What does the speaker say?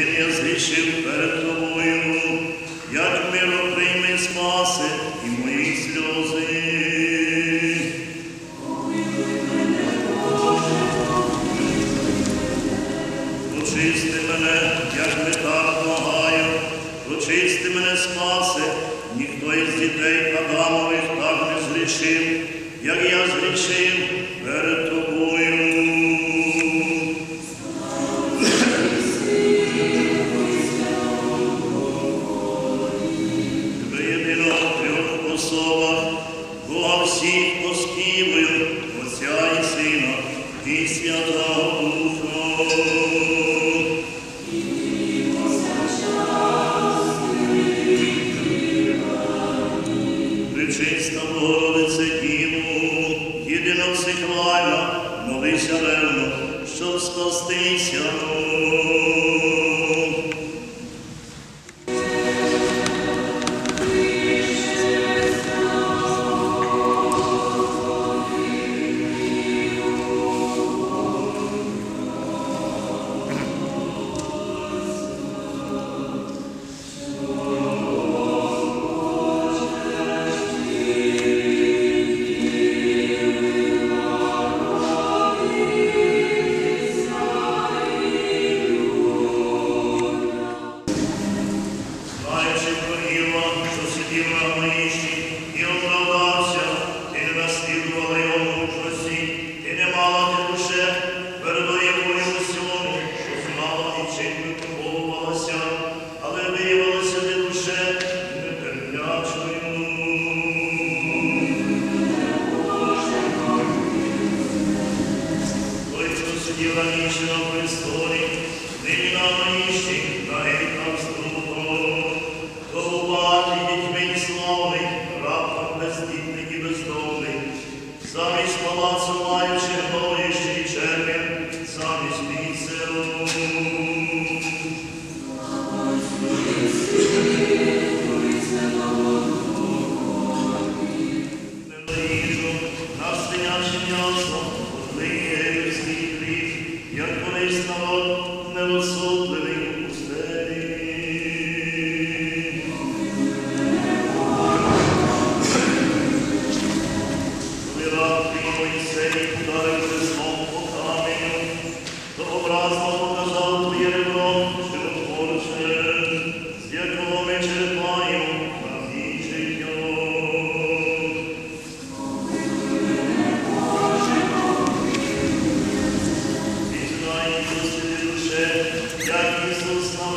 один я зрішив перед тобою, як миро прийми спаси і мої сльози. Очисти мене, як не так благаю, очисти мене спаси, ніхто із дітей Адамових так не зрішив, як я зрішив перед тобою. Бога Отця і Сина, і Святого Духа. Пречиста Богородице Діву, єдина всехвальна, молися ревно, щоб спастися. Hristorii, divina măiștii, care am strumă, Iarcones narod nello sot levin Jezus, jak Jezus na